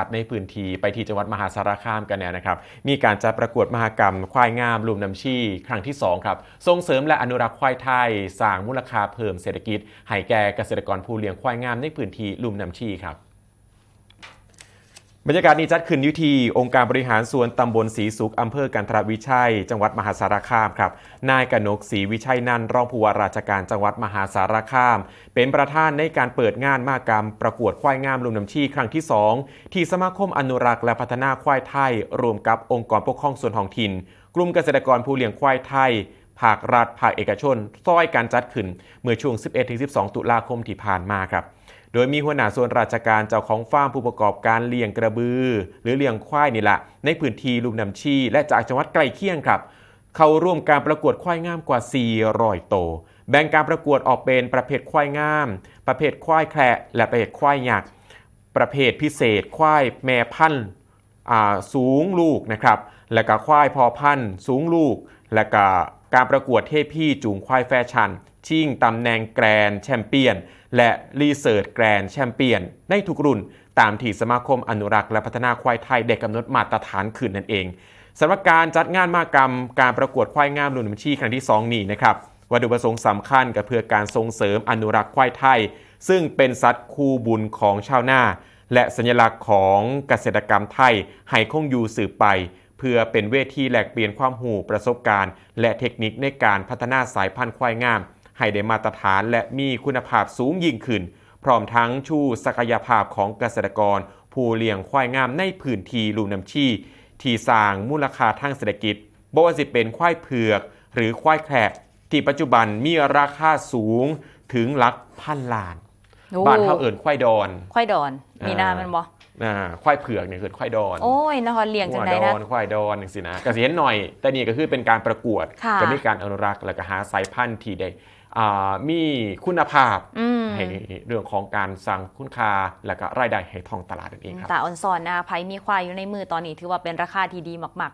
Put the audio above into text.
รัฐในพื้นที่ไปที่จังหวัดมหาสารคามกันแน่นะครับ มีการจัดประกวดมหกรรม ควายงามลุมน้ำชีครั้งที่ 2 ครับ ส่งเสริมและอนุรักษ์ควายไทย สร้างมูลค่าเพิ่มเศรษฐกิจให้แก่เกษตรกรผู้เลี้ยงควายงามในพื้นที่ลุมน้ำชีครับ บรรยากาศนี้จัดขึ้นอยุที่องค์การบริหารส่วนตำบลศรีสุขอำเภอกันทรวิชัย จังหวัดมหาสารคามครับ นายกนกศรีวิชัยนันทรองผู้ว่าราชการจังหวัดมหาสารคาม เป็นประธานในการเปิดงานมากรรม ประกวดควายงามลุมน้ำชีครั้งที่ 2 ที่สมาคมอนุรักษ์และพัฒนาควายไทย รวมกับองค์กรปกครองส่วนท้องถิ่น กลุ่มเกษตรกรผู้เลี้ยงควายไทยภาครัฐภาคเอกชนซ้อยการจัดขึ้น เมื่อช่วง 11-12 ตุลาคมที่ผ่านมาครับ โดยมีหัวหน้าส่วนราชการเจ้าของฟาร์มผู้ประกอบการเลี้ยงกระบือ หรือเลี้ยงควายนี่แหละในพื้นที่ลุมน้ำชีและจากจังหวัดใกล้เคียงครับ เข้าร่วมการประกวดควายงามกว่า 400 โตวแบ่งการประกวดออกเป็นประเภทควายงาม ประเภทควายแคระและประเภทควายหยัก ประเภทพิเศษควายแม่พันธุ์ สูงลูกนะครับ และก็ควายพอพันธุ์สูงลูก และก็การประกวดเทพี่จูงควายแฟชั่น ชิงตำแหน่งแกรนแชมเปี้ยน และรีเสิร์ชแกรนแชมเปี้ยน ในทุกรุ่น ตามที่สมาคมอนุรักษ์และพัฒนาควายไทยได้กำหนดมาตรฐานขึ้นนั่นเองสำหรับการจัดงานมากรรม การประกวดควายงามรุ่นบัชีครั้งที่ 2 นี้นะครับวัตถุประสงค์สำคัญก็เพื่อการส่งเสริมอนุรักษ์ควายไทย ซึ่งเป็นสัตว์คู่บุญของชาวนา และสัญลักษณ์ของเกษตรกรรมไทยให้คงอยู่สืบไป เพื่อเป็นเวทีแลกเปลี่ยนความหูประสบการณ์ และเทคนิคในการพัฒนาสายพันธุ์ควายงาม ให้ได้มาตรฐานและมีคุณภาพสูงยิ่งขึ้น พร้อมทั้งชูศักยภาพของเกษตรกร ผู้เลี้ยงควายงามในพื้นที่ลูน้ำชีที่สร้างมูลค่าทางเศรษฐกิจบ่ว่าสิเป็นควายเผือก หรือควายแคระที่ปัจจุบันมีราคาสูงถึงหลักพันล้าน บ้านเฮาเอิญควายดอนควายดอนมีหนาอ่าแมันบ่อ่าควายเผือกเนี่ยคือควายดอนโอ้ยนครเลี้ยงจังควาไดยดนะอนควายดอนสินะก็สิเห็นหน่อย แต่นี่ก็คือเป็นการประกวดค่ะก็มีการอนุรักษ์แล้วก็หาสายพันธุ์ที่ได้อ่ามีคุณภาพอืมให้เรื่องของการสร้างคุณค่าและก็รายได้ให้ท้องตลาดนั่นเองครับตาออนซอนนะคะไผมีควายอยู่ในมือตอนนี้ถือว่าเป็นราคาที่ดีมาก